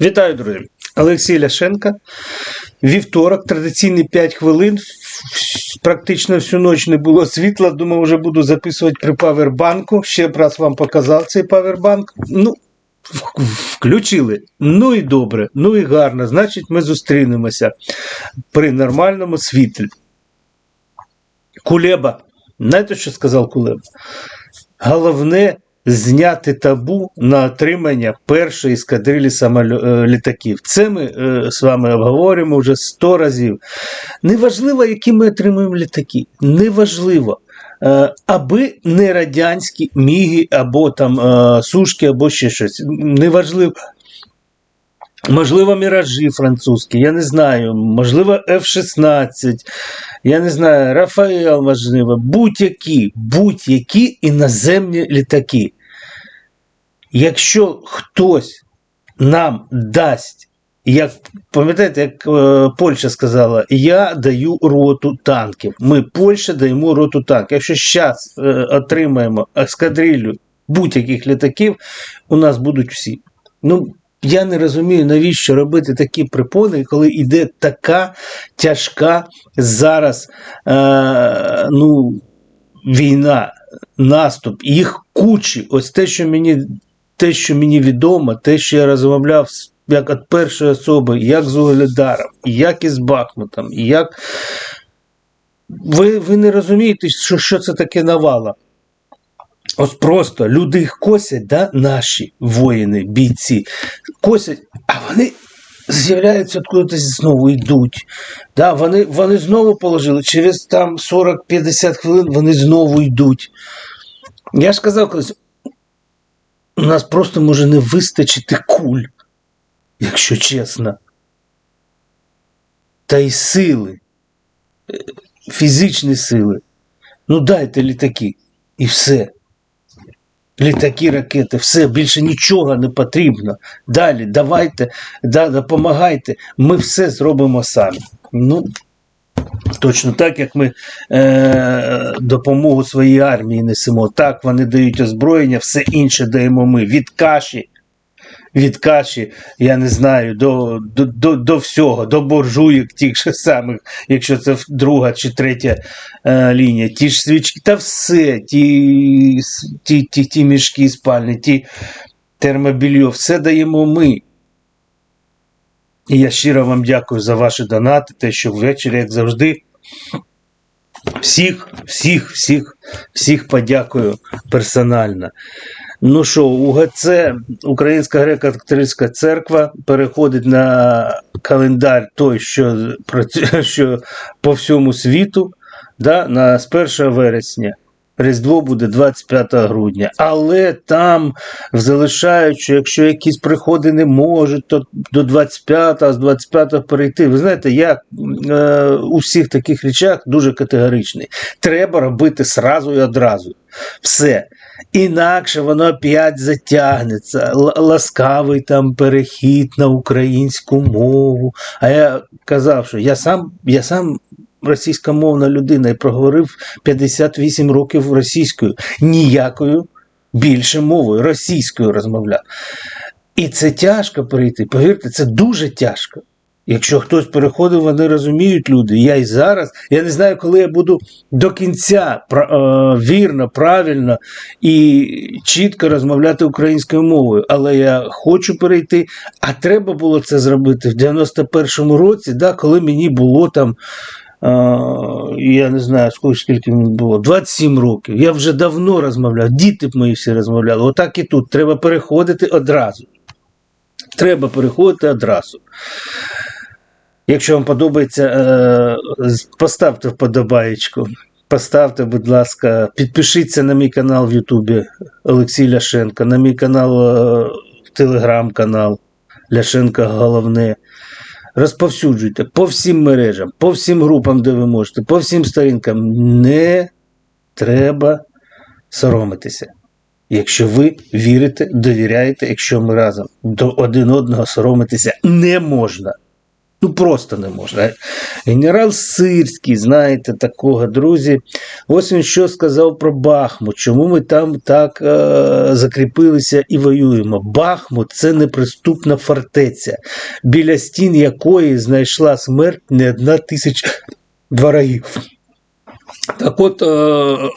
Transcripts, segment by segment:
Вітаю, друзі! Олексій Ляшенко. Вівторок, традиційні 5 хвилин. Практично всю ніч не було світла. Думав, вже буду записувати при павербанку. Ще б раз вам показав цей павербанк. Ну, включили. Ну і добре, ну і гарно. Значить, ми зустрінемося при нормальному світлі. Кулеба. Знаєте, що сказав Кулеба? Головне зняти табу на отримання першої ескадрилі е, літаків. Це ми е, з вами обговорюємо вже сто разів. Неважливо, які ми отримуємо літаки. Неважливо. Е, Аби не радянські міги, або там сушки, або ще щось. Неважливо. Можливо, міражі французькі, я не знаю, можливо, F-16, я не знаю, Рафаел, можливо, будь-які, будь-які іноземні літаки. Якщо хтось нам дасть, як пам'ятаєте, як е, Польща сказала, я даю роту танків. Ми Польща даємо роту танків. Якщо зараз е, отримаємо ескадрилю будь-яких літаків, у нас будуть всі. Ну, я не розумію, навіщо робити такі припони, коли йде така тяжка зараз е, ну, війна, наступ, їх кучі. Ось те, що мені, те, що мені відомо, те, що я розмовляв як від першої особи, як з Угледаром, як із Бахмутом, як. Ви, ви не розумієте, що, що це таке навала. Ось просто люди їх косять, да, наші воїни, бійці, косять, а вони з'являються откуда знову йдуть. Да, вони, вони знову положили, через там 40-50 хвилин вони знову йдуть. Я ж казав колись, у нас просто може не вистачити куль, якщо чесно. Та й сили, фізичні сили. Ну дайте літаки, і все. Літаки, ракети, все, більше нічого не потрібно. Далі, давайте, да, допомагайте, ми все зробимо самі. Ну, точно так, як ми е, допомогу своїй армії несемо. Так, вони дають озброєння, все інше даємо ми. Від каші, від каші, я не знаю, до, до, до, до всього, до боржуєк тих же самих, якщо це друга чи третя е, лінія, ті ж свічки, та все, ті, ті, ті, ті мішки спальні, ті термобільйо, все даємо ми. І я щиро вам дякую за ваші донати, те, що ввечері, як завжди, всіх, всіх, всіх, всіх подякую персонально. Ну що, УГЦ, Українська греко-католицька церква, переходить на календар той, що, що по всьому світу, да, на з 1 вересня. Різдво буде 25 грудня. Але там залишають, що якщо якісь приходи не можуть, то до 25, а з 25 перейти. Ви знаєте, я е, у всіх таких речах дуже категоричний. Треба робити сразу і одразу. Все. Інакше воно опять затягнеться. Ласкавий там перехід на українську мову. А я казав, що я сам, я сам російськомовна людина і проговорив 58 років російською. Ніякою більше мовою, російською розмовляв. І це тяжко перейти. Повірте, це дуже тяжко. Якщо хтось переходив, вони розуміють люди. Я і зараз, я не знаю, коли я буду до кінця е, вірно, правильно і чітко розмовляти українською мовою. Але я хочу перейти, а треба було це зробити в 91-му році, да, коли мені було там. Е, Я не знаю, скільки, мені було, 27 років. Я вже давно розмовляв, діти б мої всі розмовляли. Отак і тут. Треба переходити одразу. Треба переходити одразу. Якщо вам подобається, е, поставте вподобаєчку. Поставте, будь ласка, підпишіться на мій канал в Ютубі Олексій Ляшенко, на мій канал е, Телеграм-канал Ляшенко Головне. Розповсюджуйте по всім мережам, по всім групам, де ви можете, по всім сторінкам. Не треба соромитися. Якщо ви вірите, довіряєте, якщо ми разом до один одного соромитися не можна Ну просто не можна. Генерал Сирський, знаєте, такого, друзі. Ось він що сказав про Бахмут. Чому ми там так е- закріпилися і воюємо? Бахмут це неприступна фортеця, біля стін якої знайшла смерть не одна тисяча ворогів. Так от е-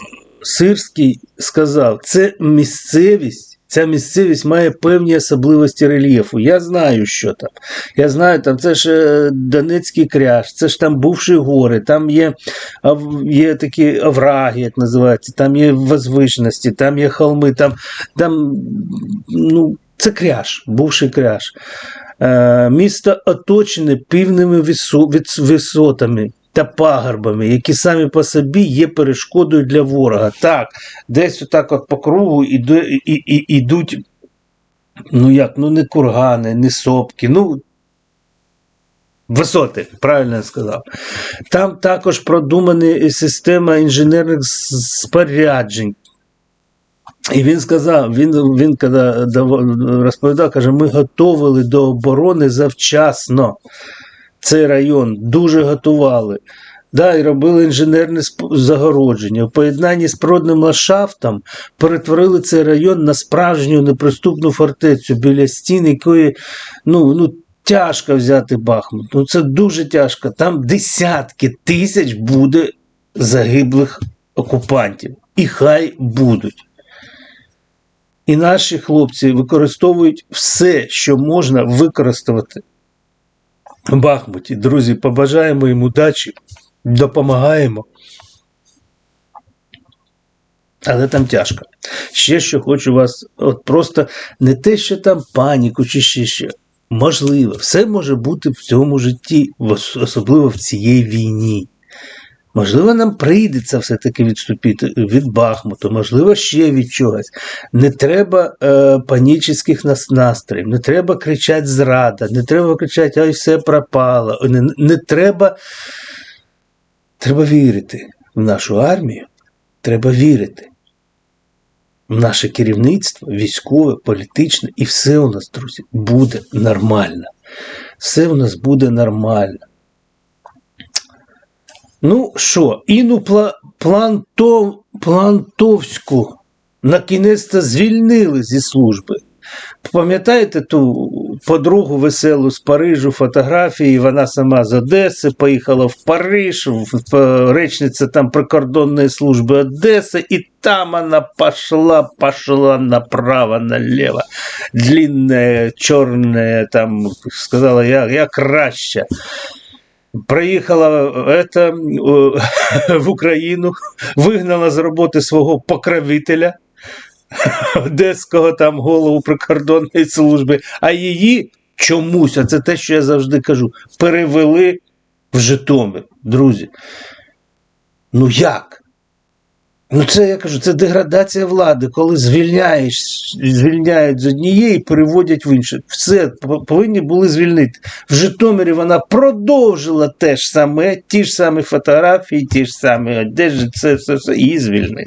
Сирський сказав, це місцевість. Ця місцевість має певні особливості рельєфу. Я знаю, що там. Я знаю, там це ж е, Донецький кряж, це ж там бувші гори, там є, є такі овраги, як називаються, там є возвишеності, там є холми, там, там ну, це кряж, бувший кряж. Е, місто оточене півними висо- висотами та пагорбами, які самі по собі є перешкодою для ворога. Так, десь отак от по кругу іду, і, і, ідуть, ну як, ну не кургани, не сопки, ну. Висоти, правильно я сказав. Там також продумана система інженерних споряджень. І він сказав, він, він коли розповідав, каже, ми готовили до оборони завчасно цей район, дуже готували. Да, і робили інженерне загородження. У поєднанні з природним ландшафтом перетворили цей район на справжню неприступну фортецю біля стін, якої ну, ну, тяжко взяти Бахмут. Ну, це дуже тяжко. Там десятки тисяч буде загиблих окупантів. І хай будуть. І наші хлопці використовують все, що можна використати в Бахмуті. Друзі, побажаємо їм удачі, допомагаємо. Але там тяжко. Ще що хочу вас, от просто не те, що там паніку чи ще що. Можливо, все може бути в цьому житті, особливо в цієї війні. Можливо, нам прийдеться все-таки відступити від Бахмуту, можливо, ще від чогось. Не треба е, панічних нас настроїв, не треба кричати зрада, не треба кричати, ай, все пропало. Не, не треба. Треба вірити в нашу армію, треба вірити в наше керівництво, військове, політичне, і все у нас, друзі, буде нормально. Все у нас буде нормально. Ну що, Іну Пла... Планто... Плантовську на кінець-то звільнили зі служби. Пам'ятаєте ту подругу веселу з Парижу фотографії? Вона сама з Одеси поїхала в Париж, речниця там прикордонної служби Одеси, і там вона пошла, пошла направо, наліво. Длинне, чорне, там сказала, я, я краща. Приїхала это, в Україну, вигнала з роботи свого покровителя, одеського там голову прикордонної служби, а її чомусь, а це те, що я завжди кажу, перевели в Житомир. Друзі. Ну як? Ну, це я кажу, це деградація влади, коли звільняєш, звільняють з однієї переводять в інше. Все повинні були звільнити. В Житомирі вона продовжила те ж саме, ті ж самі фотографії, ті ж самі одежі, це все, все і звільнили.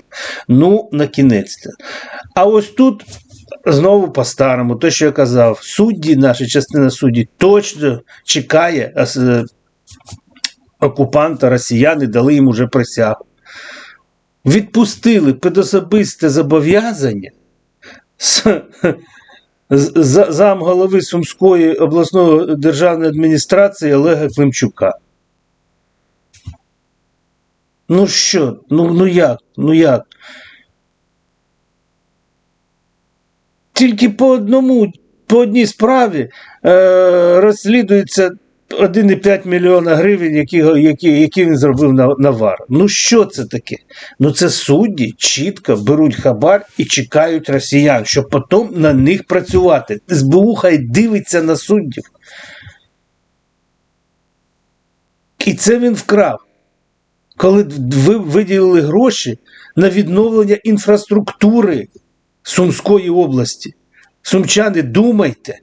Ну, на кінець. А ось тут знову по-старому, те, що я казав, судді, наша частина судді точно чекає окупанта, росіяни дали їм уже присягу відпустили під особисте зобов'язання з, з, з- замголови Сумської обласної державної адміністрації Олега Климчука. Ну що, ну, ну як, ну як? Тільки по одному, по одній справі е, розслідується 1,5 мільйона гривень, які, які, які він зробив на, на ВАР. Ну що це таке? Ну це судді чітко беруть хабар і чекають росіян, щоб потім на них працювати. СБУ хай дивиться на суддів. І це він вкрав. Коли ви виділили гроші на відновлення інфраструктури Сумської області. Сумчани, думайте.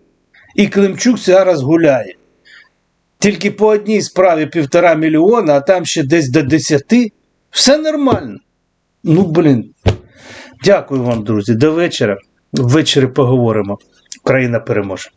І Климчук зараз гуляє. Тільки по одній справі півтора мільйона, а там ще десь до десяти. Все нормально. Ну, блін. Дякую вам, друзі. До вечора. Ввечері поговоримо. Україна переможе.